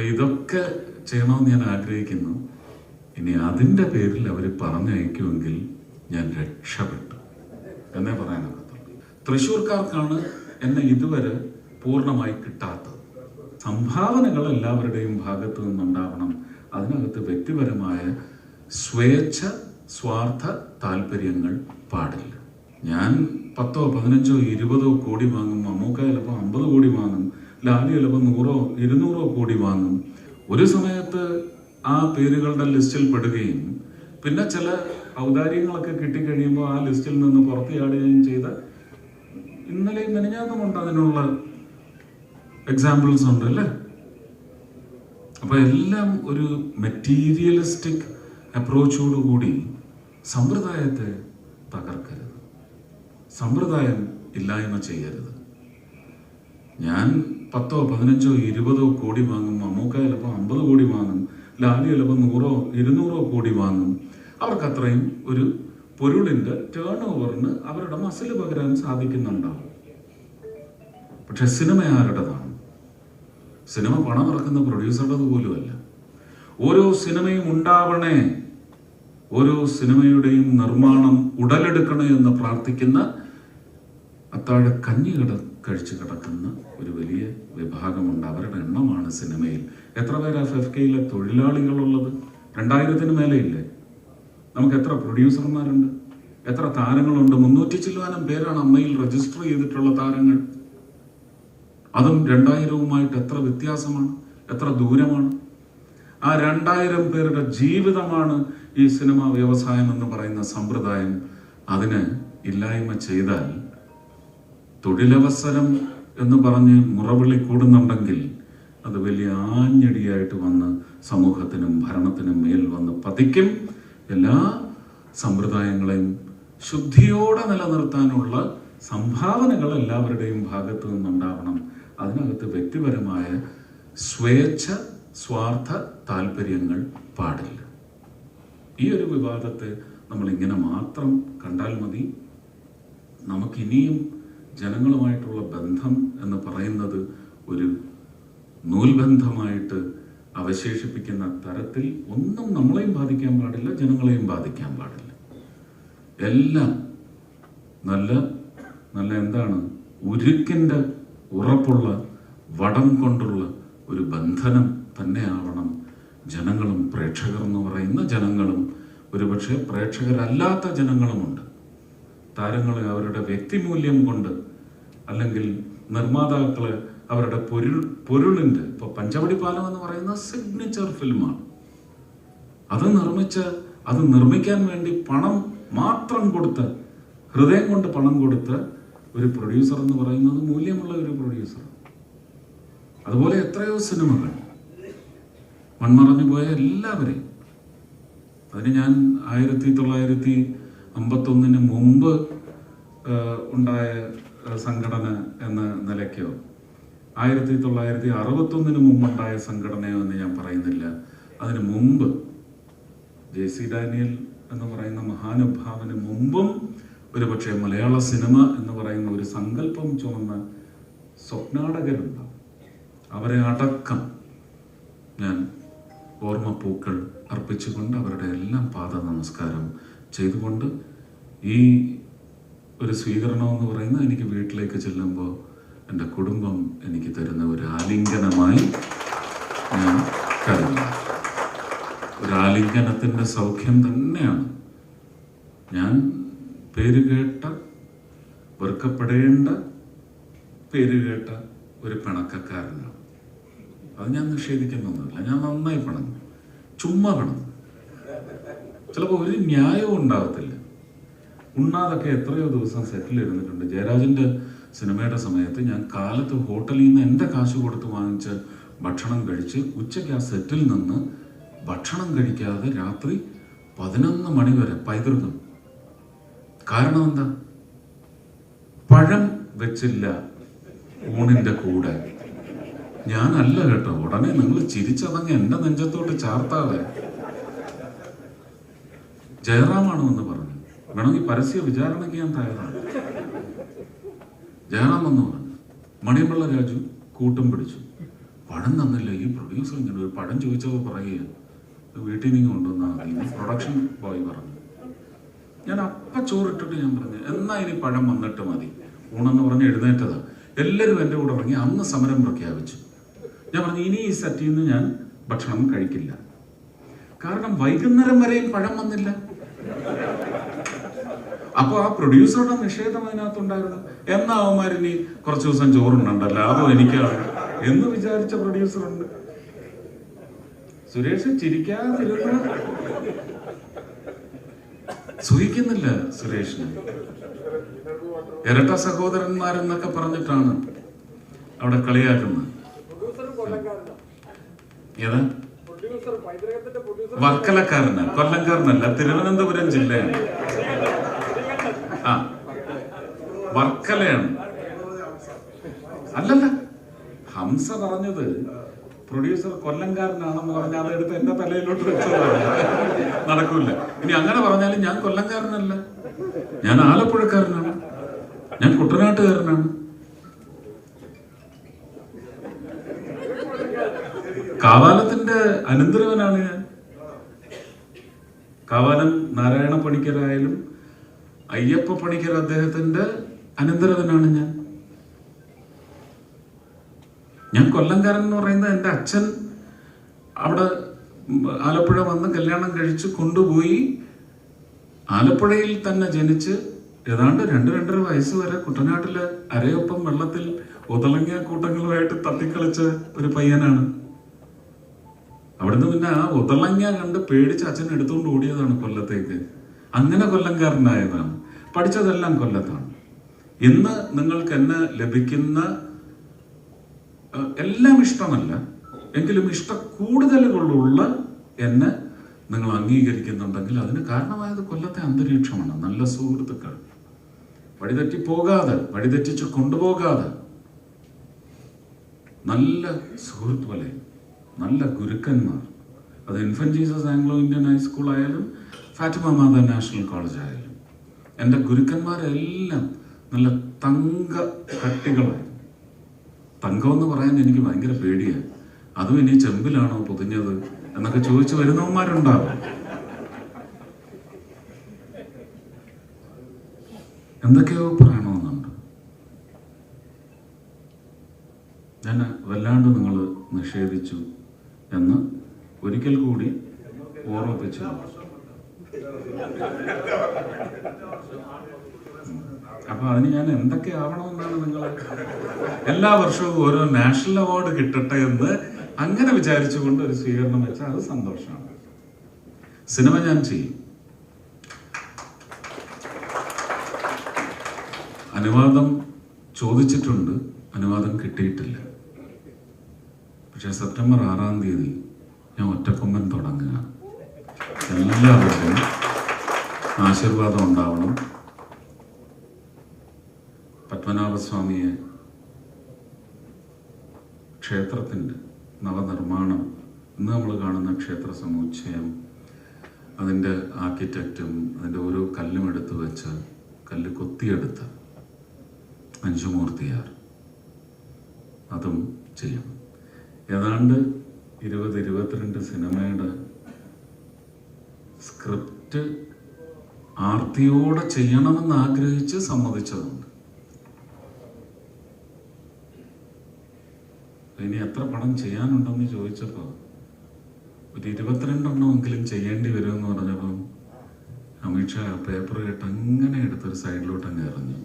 അപ്പൊ ഇതൊക്കെ ചെയ്യണമെന്ന് ഞാൻ ആഗ്രഹിക്കുന്നു. ഇനി അതിന്റെ പേരിൽ അവർ പറഞ്ഞയക്കുമെങ്കിൽ ഞാൻ രക്ഷപ്പെട്ടു. എന്നേ പറയാനൊക്കത്തുള്ളൂ തൃശ്ശൂർക്കാർക്കാണ് എന്നെ ഇതുവരെ പൂർണമായി കിട്ടാത്തത്. സംഭാവനകൾ എല്ലാവരുടെയും ഭാഗത്തു നിന്നുണ്ടാവണം. അതിനകത്ത് വ്യക്തിപരമായ സ്വേച്ഛ സ്വാർത്ഥ താല്പര്യങ്ങൾ പാടില്ല. ഞാൻ പത്തോ പതിനഞ്ചോ ഇരുപതോ കോടി വാങ്ങും മമ്മൂക്ക ചിലപ്പോൾ അമ്പത് കോടി വാങ്ങും. ലാലി ചിലപ്പോൾ നൂറോ ഇരുന്നൂറോ കോടി വാങ്ങും. ഒരു സമയത്ത് ആ പേരുകളുടെ ലിസ്റ്റിൽ പെടുകയും പിന്നെ ചില ഔദാര്യങ്ങളൊക്കെ കിട്ടിക്കഴിയുമ്പോൾ ആ ലിസ്റ്റിൽ നിന്ന് പുറത്തു ചാടുകയും ചെയ്ത ഇന്നലെ മെനഞ്ഞാന്നുമുണ്ട് അതിനുള്ള എക്സാമ്പിൾസ് ഉണ്ട് അല്ലേ? അപ്പൊ എല്ലാം ഒരു മെറ്റീരിയലിസ്റ്റിക് അപ്രോച്ചോടുകൂടി സമ്പ്രദായത്തെ തകർക്കരുത്. സമ്പ്രദായം ഇല്ലായ്മ ചെയ്യരുത്. ഞാൻ പത്തോ പതിനഞ്ചോ ഇരുപതോ കോടി വാങ്ങും മമ്മൂക്ക ചിലപ്പോൾ അമ്പത് കോടി വാങ്ങും ലാലി ചിലപ്പോൾ നൂറോ ഇരുന്നൂറോ കോടി വാങ്ങും. അവർക്ക് അത്രയും ഒരു പൊരുളിന്റെ ടേൺ ഓവറിന് അവരുടെ മസിൽ പകരാൻ സാധിക്കുന്നുണ്ടാവും. പക്ഷെ സിനിമ ആരുടേതാണ്? സിനിമ പണം ഇറക്കുന്ന പ്രൊഡ്യൂസറുടേത് പോലുമല്ല ഓരോ സിനിമയും ഉണ്ടാവണേ ഓരോ സിനിമയുടെയും നിർമ്മാണം ഉടലെടുക്കണേ എന്ന് പ്രാർത്ഥിക്കുന്ന അത്താഴ കഞ്ഞി കിട കഴിച്ച് കിടക്കുന്ന ഒരു വലിയ വിഭാഗമുണ്ട്. അവരുടെ എണ്ണമാണ് സിനിമയിൽ. എത്ര പേര് എഫ് കെയിലെ തൊഴിലാളികളുള്ളത്? രണ്ടായിരത്തിന് മേലെയില്ലേ? നമുക്ക് എത്ര പ്രൊഡ്യൂസർമാരുണ്ട്? എത്ര താരങ്ങളുണ്ട്? മുന്നൂറ്റി ചില്ലുവാനം പേരാണ് അമ്മയിൽ രജിസ്റ്റർ ചെയ്തിട്ടുള്ള താരങ്ങൾ. അതും രണ്ടായിരവുമായിട്ട് എത്ര വ്യത്യാസമാണ്? എത്ര ദൂരമാണ്? ആ രണ്ടായിരം പേരുടെ ജീവിതമാണ് ഈ സിനിമാ വ്യവസായം എന്ന് പറയുന്ന സമ്പ്രദായം അതിന് ഇല്ലായ്മ ചെയ്താൽ തൊഴിലവസരം എന്ന് പറഞ്ഞ് മുറവിളി കൂടുന്നുണ്ടെങ്കിൽ അത് വലിയ ആഞ്ഞടിയായിട്ട് വന്ന് സമൂഹത്തിനും ഭരണത്തിനും മേൽ വന്ന് പതിക്കും. എല്ലാ സമ്പ്രദായങ്ങളെയും ശുദ്ധിയോടെ നിലനിർത്താനുള്ള സംഭാവനകൾ എല്ലാവരുടെയും ഭാഗത്തു നിന്നുണ്ടാവണം. അതിനകത്ത് വ്യക്തിപരമായ സ്വേച്ഛ സ്വാർത്ഥ താല്പര്യങ്ങൾ പാടില്ല. ഈ ഒരു വിവാദത്തെ നമ്മൾ ഇങ്ങനെ മാത്രം കണ്ടാൽ മതി. നമുക്കിനിയും ജനങ്ങളുമായിട്ടുള്ള ബന്ധം എന്ന് പറയുന്നത് ഒരു നൂൽബന്ധമായിട്ട് അവശേഷിപ്പിക്കുന്ന തരത്തിൽ ഒന്നും നമ്മളെയും ബാധിക്കാൻ പാടില്ല ജനങ്ങളെയും ബാധിക്കാൻ പാടില്ല. എല്ലാം നല്ല നല്ല എന്താണ്? ഉരുക്കിന്റെ ഉറപ്പുള്ള വടം കൊണ്ടുള്ള ഒരു ബന്ധനം തന്നെയാവണം ജനങ്ങളും പ്രേക്ഷകർ എന്ന് പറയുന്ന ജനങ്ങളും. ഒരുപക്ഷെ പ്രേക്ഷകരല്ലാത്ത ജനങ്ങളുമുണ്ട്. താരങ്ങളെ അവരുടെ വ്യക്തിമൂല്യം കൊണ്ട് അല്ലെങ്കിൽ നിർമ്മാതാക്കളെ അവരുടെ പൊരുൾ പൊരുളിന്റെ ഇപ്പൊ പഞ്ചവടി പാലം എന്ന് പറയുന്ന സിഗ്നേച്ചർ ഫിലിമാണ് അത് നിർമ്മിച്ച അത് നിർമ്മിക്കാൻ വേണ്ടി പണം മാത്രം കൊടുത്ത് ഹൃദയം കൊണ്ട് പണം കൊടുത്ത് ഒരു പ്രൊഡ്യൂസർ എന്ന് പറയുന്നത് മൂല്യമുള്ള ഒരു പ്രൊഡ്യൂസർ അതുപോലെ എത്രയോ സിനിമകൾ. മൺമറഞ്ഞു പോയ എല്ലാവരെയും. അതിന് ഞാൻ ആയിരത്തി തൊള്ളായിരത്തി അമ്പത്തൊന്നിന് മുമ്പ് ഉണ്ടായ സംഘടന എന്ന നിലയ്ക്കോ. ആയിരത്തി തൊള്ളായിരത്തി അറുപത്തൊന്നിന് മുമ്പുണ്ടായ സംഘടനയോ എന്ന് ഞാൻ പറയുന്നില്ല. അതിന് മുമ്പ് ജെ സി ഡാനിയൽ എന്ന് പറയുന്ന മഹാനുഭാവന് മുമ്പും ഒരുപക്ഷെ മലയാള സിനിമ എന്ന് പറയുന്ന ഒരു സങ്കല്പം ചുമന്ന സ്വപ്നാടകരുണ്ടാവും അവരെ അടക്കം ഞാൻ ഓർമ്മപ്പൂക്കൾ അർപ്പിച്ചുകൊണ്ട് അവരുടെ എല്ലാം പാദ നമസ്കാരം ചെയ്തുകൊണ്ട് ഈ ഒരു സ്വീകരണം എന്ന് പറയുന്നത് എനിക്ക് വീട്ടിലേക്ക് ചെല്ലുമ്പോൾ എന്റെ കുടുംബം എനിക്ക് തരുന്ന ഒരു ആലിംഗനമായി ഞാൻ കരുതുന്നു. ഒരു ആലിംഗനത്തിന്റെ സൗഖ്യം തന്നെയാണ്. ഞാൻ പേര് കേട്ട വെറുക്കപ്പെടേണ്ട പേര് കേട്ട ഒരു പിണക്കക്കാരനാണ്. അത് ഞാൻ നിഷേധിക്കുന്നൊന്നുമില്ല. ഞാൻ നന്നായി പിണങ്ങും. ചുമ്മാ പിണങ്ങും. ചിലപ്പോൾ ഒരു ന്യായവും ഉണ്ടാകത്തില്ല ഉണ്ണാതൊക്കെ എത്രയോ ദിവസം സെറ്റിൽ ഇരുന്നിട്ടുണ്ട്. ജയരാജന്റെ സിനിമയുടെ സമയത്ത് ഞാൻ കാലത്ത് ഹോട്ടലിൽ നിന്ന് എന്റെ കാശ് കൊടുത്ത് വാങ്ങിച്ച് ഭക്ഷണം കഴിച്ച് ഉച്ചയ്ക്ക് ആ സെറ്റിൽ നിന്ന് ഭക്ഷണം കഴിക്കാതെ രാത്രി പതിനൊന്ന് മണി വരെ പൈതൃകം. കാരണം എന്താ? പഴം വെച്ചില്ല ഊണിന്റെ കൂടെ. ഞാനല്ല കേട്ടോ. ഉടനെ നിങ്ങൾ ചിരിച്ചതങ്ങ് എന്റെ നെഞ്ചത്തോട്ട് ചാർത്താതെ ജയറാമാണോ എന്ന് പറഞ്ഞു. വേണമെങ്കിൽ പരസ്യ വിചാരണയ്ക്ക് ഞാൻ തയ്യാറാണ്. ജയറാം എന്ന് പറഞ്ഞു രാജു കൂട്ടം പിടിച്ചു. പടം തന്നില്ല? ഈ പ്രൊഡ്യൂസർ ഇങ്ങനെ ഒരു പടം ചോദിച്ചപ്പോൾ പറയുക വീട്ടിൽ നിന്ന് കൊണ്ടുവന്നാൽ പ്രൊഡക്ഷൻ ബോയ് പറഞ്ഞു. ഞാൻ അപ്പ ചോറിട്ടിട്ട് ഞാൻ പറഞ്ഞു എന്നാ ഇനി പഴം വന്നിട്ട് മതി. ഊണെന്ന് പറഞ്ഞ് എഴുന്നേറ്റതാ. എല്ലാവരും എന്റെ കൂടെ ഇറങ്ങി അന്ന് സമരം പ്രഖ്യാപിച്ചു. ഞാൻ പറഞ്ഞു ഇനി ഈ സെറ്റിൽ നിന്ന് ഞാൻ ഭക്ഷണം കഴിക്കില്ല. കാരണം വൈകുന്നേരം വരെയും പഴം വന്നില്ല. അപ്പൊ ആ പ്രൊഡ്യൂസറുടെ നിഷേധം അതിനകത്തുണ്ടായിരുന്നു. എന്നാ അവന്മാരിനി കുറച്ച് ദിവസം ചോറുണ്ടല്ലോ അതോ എനിക്കാണ് എന്ന് വിചാരിച്ച പ്രൊഡ്യൂസറുണ്ട് സുരേഷ് ചിരിക്കാതിരുന്ന് സുഖിക്കുന്നില്ല സുരേഷിന്. ഇരട്ട സഹോദരന്മാരെന്നൊക്കെ പറഞ്ഞിട്ടാണ് അവിടെ കളിയാക്കുന്നത്. ഏതാ? വർക്കലക്കാരന്. കൊല്ലംകാരനല്ല തിരുവനന്തപുരം ജില്ലയാണ്. വർക്കലയാണ്. അല്ലല്ല. ഹംസ പറഞ്ഞത് പ്രൊഡ്യൂസർ കൊല്ലംകാരനാണെന്ന് പറഞ്ഞാൽ അതെടുത്ത് എന്റെ തലയിലോട്ട് വെച്ചതാണ് നടക്കൂല. ഇനി അങ്ങനെ പറഞ്ഞാലും ഞാൻ കൊല്ലംകാരനല്ല. ഞാൻ ആലപ്പുഴക്കാരനാണ്. ഞാൻ കുട്ടനാട്ടുകാരനാണ്. കാവാലത്തിന്റെ അനന്തരവനാണ് ഞാൻ. കാവാലം നാരായണ പണിക്കരായാലും അയ്യപ്പ പണിക്കർ അദ്ദേഹത്തിന്റെ അനന്തരവനാണ് ഞാൻ. ഞാൻ കൊല്ലംകാരൻ എന്ന് പറയുന്നത് എന്റെ അച്ഛൻ അവിടെ ആലപ്പുഴ വന്ന് കല്യാണം കഴിച്ച് കൊണ്ടുപോയി ആലപ്പുഴയിൽ തന്നെ ജനിച്ച് ഏതാണ്ട് രണ്ട് രണ്ടര വയസ്സ് വരെ കുട്ടനാട്ടിലെ അരയൊപ്പം വെള്ളത്തിൽ ഒതളങ്ങിയ കൂട്ടങ്ങളുമായിട്ട് തട്ടിക്കളിച്ച ഒരു പയ്യനാണ്. അവിടുന്ന് പിന്നെ ആ ഒതളങ്ങിയ കണ്ട് പേടിച്ച് അച്ഛൻ എടുത്തുകൊണ്ട് ഓടിയതാണ് കൊല്ലത്തേക്ക്. അങ്ങനെ കൊല്ലംകാരനായതാണ്. പഠിച്ചതെല്ലാം കൊല്ലത്താണ്. ഇന്ന് നിങ്ങൾക്ക് എന്നെ ലഭിക്കുന്ന എല്ലാം ഇഷ്ടമല്ല. എങ്കിലും ഇഷ്ട കൂടുതലുകളുള്ള എന്നെ നിങ്ങൾ അംഗീകരിക്കുന്നുണ്ടെങ്കിൽ അതിന് കാരണമായത് കൊല്ലത്തെ അന്തരീക്ഷമാണ്. നല്ല സുഹൃത്തുക്കൾ. വഴിതെറ്റി പോകാതെ വഴിതെറ്റിച്ച് കൊണ്ടുപോകാതെ. നല്ല സുഹൃത്ത് വലയം നല്ല ഗുരുക്കന്മാർ. അത് infant Jesus Anglo Indian high school ആയാലും ഫാറ്റിമ മദർ നാഷണൽ കോളേജ് ആയാലും എന്റെ ഗുരുക്കന്മാരെല്ലാം നല്ല തങ്ക കട്ടികളായി. തങ്കമെന്ന് പറയാൻ എനിക്ക് ഭയങ്കര പേടിയാണ് അതും ഇനി ചെമ്പിലാണോ പൊതിഞ്ഞത് എന്നൊക്കെ ചോദിച്ചു വരുന്നവന്മാരുണ്ടാവും. എന്തൊക്കെയോ പറയണമെന്നുണ്ട്. ഞാൻ വല്ലാണ്ട് നിങ്ങൾ നിഷേധിച്ചു എന്ന് ഒരിക്കൽ കൂടി ഓർമ്മിപ്പിച്ചു. അപ്പൊ അതിന് ഞാൻ എന്തൊക്കെ ആവണമെന്നാണ് നിങ്ങൾ എല്ലാ വർഷവും ഓരോ നാഷണൽ അവാർഡ് കിട്ടട്ടെ എന്ന് അങ്ങനെ വിചാരിച്ചുകൊണ്ട് ഒരു സ്വീകരണം വെച്ചാൽ അത് സന്തോഷമാണ്. സിനിമ ഞാൻ ചെയ്യും. അനുവാദം ചോദിച്ചിട്ടുണ്ട്. അനുവാദം കിട്ടിയിട്ടില്ല. പക്ഷെ സെപ്റ്റംബർ ആറാം തീയതി ഞാൻ ഒറ്റക്കൊമ്പൻ തുടങ്ങുക എല്ലാവർക്കും ആശീർവാദം ഉണ്ടാവണം. പത്മനാഭസ്വാമിയെ ക്ഷേത്രത്തിന്റെ നവനിർമ്മാണം ഇന്ന് നമ്മൾ കാണുന്ന ക്ഷേത്ര സമുച്ചയം അതിന്റെ ആർക്കിടെക്റ്റും അതിന്റെ ഓരോ കല്ലും എടുത്തു വെച്ച് കല്ല് കൊത്തിയെടുത്ത് അഞ്ചുമൂർത്തിയാർ. അതും ചെയ്യണം. ഏതാണ്ട് ഇരുപത് ഇരുപത്തിരണ്ട് സിനിമയുടെ സ്ക്രിപ്റ്റ് ആർത്തിയോടെ ചെയ്യണമെന്ന് ആഗ്രഹിച്ച് സമ്മതിച്ചതുണ്ട്. ഇനി എത്ര പണം ചെയ്യാനുണ്ടെന്ന് ചോദിച്ചപ്പോൾ ഒരു ഇരുപത്തിരണ്ടെണ്ണമെങ്കിലും ചെയ്യേണ്ടി വരുമെന്ന് പറഞ്ഞപ്പം അമിത്ഷാ പേപ്പർ കേട്ട് അങ്ങനെ എടുത്തൊരു സൈഡിലോട്ട് അങ്ങ് എറിഞ്ഞു.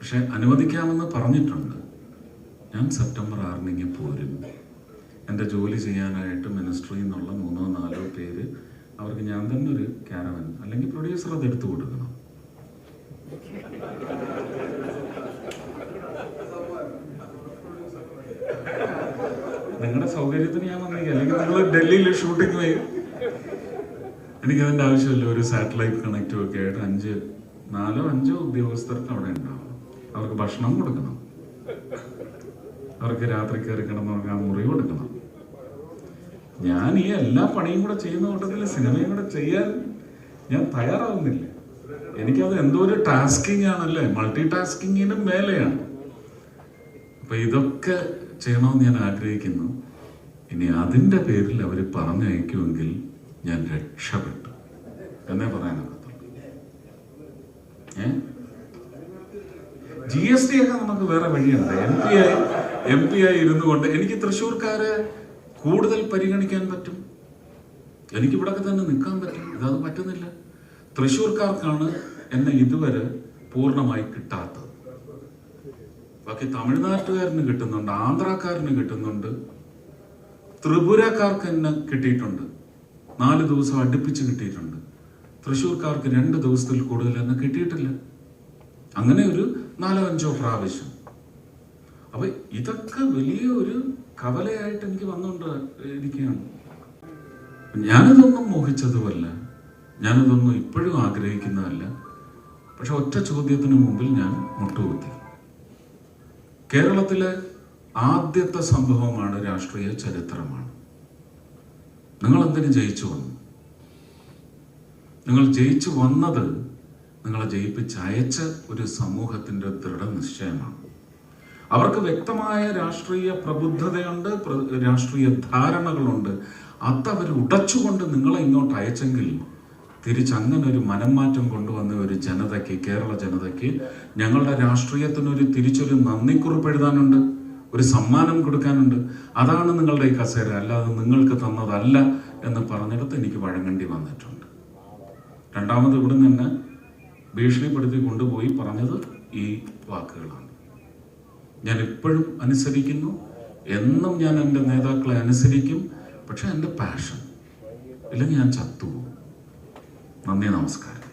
പക്ഷെ അനുവദിക്കാമെന്ന് പറഞ്ഞിട്ടുണ്ട്. ഞാൻ സെപ്റ്റംബർ ആറിനെങ്കിൽ പോരും. എന്റെ ജോലി ചെയ്യാനായിട്ട് മിനിസ്ട്രിയിൽ മൂന്നോ നാലോ പേര് അവർക്ക് ഞാൻ തന്നെ ഒരു ക്യാരവൻ അല്ലെങ്കിൽ പ്രൊഡ്യൂസർ അത് എടുത്തു കൊടുക്കണം. നിങ്ങളുടെ സൗകര്യത്തിന് ഞാൻ വന്നേക്കാം അല്ലെങ്കിൽ നിങ്ങൾ ഡൽഹിയിൽ ഷൂട്ടിംഗ് പോയി എനിക്കതിന്റെ ആവശ്യമില്ല. ഒരു സാറ്റലൈറ്റ് കണക്റ്റും ഒക്കെ ആയിട്ട് അഞ്ച് നാലോ അഞ്ചോ ഉദ്യോഗസ്ഥർക്ക് അവിടെ ഉണ്ടാവും. അവർക്ക് ഭക്ഷണം കൊടുക്കണം. അവർക്ക് രാത്രി കയറി കിടന്നുറങ്ങാൻ മുറി കൊടുക്കണം. ഞാൻ ഈ എല്ലാ പണിയും കൂടെ ചെയ്യുന്ന കൂട്ടത്തിൽ സിനിമയും കൂടെ ചെയ്യാൻ ഞാൻ തയ്യാറാവുന്നില്ല. എനിക്കത് എന്തോ ഒരു ടാസ്കിങ് ആണല്ലേ? മൾട്ടി ടാസ്കിങ്ങിനും മേലെയാണ്. അപ്പൊ ഇതൊക്കെ ചെയ്യണമെന്ന് ഞാൻ ആഗ്രഹിക്കുന്നു. ഇനി അതിന്റെ പേരിൽ അവർ പറഞ്ഞയക്കുമെങ്കിൽ ഞാൻ രക്ഷപ്പെട്ടു. എന്നേ പറയാനൊക്കത്തുള്ളൂ ഏ? ജി എസ് ടി ഒക്കെ നമുക്ക് വേറെ വഴിയുണ്ട്. എം പി ആയി എം പി ആയി ഇരുന്നു കൊണ്ട് എനിക്ക് തൃശ്ശൂർക്കാരെ കൂടുതൽ പരിഗണിക്കാൻ പറ്റും? എനിക്ക് ഇവിടൊക്കെ തന്നെ നിൽക്കാൻ പറ്റും. ഇതത് പറ്റുന്നില്ല. തൃശ്ശൂർക്കാർക്കാണ് എന്നെ ഇതുവരെ പൂർണമായി കിട്ടാത്തത്. ബാക്കി തമിഴ്നാട്ടുകാരന് കിട്ടുന്നുണ്ട് ആന്ധ്രാക്കാരന് കിട്ടുന്നുണ്ട്. ത്രിപുരക്കാർക്ക് എന്നെ കിട്ടിയിട്ടുണ്ട്. നാല് ദിവസം അടുപ്പിച്ച് കിട്ടിയിട്ടുണ്ട്. തൃശ്ശൂർക്കാർക്ക് രണ്ട് ദിവസത്തിൽ കൂടുതൽ എന്നെ കിട്ടിയിട്ടില്ല. അങ്ങനെ ഒരു നാലോ അഞ്ചോ പ്രാവശ്യം. അപ്പൊ ഇതൊക്കെ വലിയ ഒരു കവലയായിട്ട് എനിക്ക് വന്നുകൊണ്ട് ഇരിക്കുകയാണ്. ഞാനിതൊന്നും മോഹിച്ചതുമല്ല. ഞാനിതൊന്നും ഇപ്പോഴും ആഗ്രഹിക്കുന്നതല്ല. പക്ഷെ ഒറ്റ ചോദ്യത്തിന് മുമ്പിൽ ഞാൻ മുട്ടുകുത്തി. കേരളത്തിലെ ആദ്യത്തെ സംഭവമാണ് രാഷ്ട്രീയ ചരിത്രമാണ്. നിങ്ങൾ എന്തിനു ജയിച്ചു വന്നു? നിങ്ങൾ ജയിച്ചു വന്നത് നിങ്ങളെ ജയിപ്പിച്ച് അയച്ച ഒരു സമൂഹത്തിന്റെ ദൃഢനിശ്ചയമാണ്. അവർക്ക് വ്യക്തമായ രാഷ്ട്രീയ പ്രബുദ്ധതയുണ്ട് പ്ര- രാഷ്ട്രീയ ധാരണകളുണ്ട്. അതവർ ഉടച്ചുകൊണ്ട് നിങ്ങളെ ഇങ്ങോട്ട് അയച്ചെങ്കിൽ തിരിച്ചങ്ങനെ ഒരു മനം മാറ്റം കൊണ്ടുവന്ന ഒരു ജനതയ്ക്ക് കേരള ജനതയ്ക്ക് ഞങ്ങളുടെ രാഷ്ട്രീയത്തിനൊരു തിരിച്ചൊരു നന്ദിക്കുറിപ്പ് എഴുതാനുണ്ട് ഒരു സമ്മാനം കൊടുക്കാനുണ്ട്. അതാണ് നിങ്ങളുടെ ഈ കസേര അല്ലാതെ നിങ്ങൾക്ക് തന്നതല്ല എന്ന് പറഞ്ഞിടത്ത് എനിക്ക് വഴങ്ങേണ്ടി വന്നിട്ടുണ്ട്. രണ്ടാമത് ഇവിടെ നിന്ന് ഭീഷണിപ്പെടുത്തി കൊണ്ടുപോയി പറഞ്ഞത് ഈ വാക്കുകളാണ്. ഞാൻ എപ്പോഴും അനുസരിക്കുന്നു. എന്നും ഞാൻ എന്റെ നേതാക്കളെ അനുസരിക്കും. പക്ഷെ എന്റെ പാഷൻ ഇല്ലെങ്കിൽ ഞാൻ ചത്തുപോകും. നന്ദി നമസ്കാരം.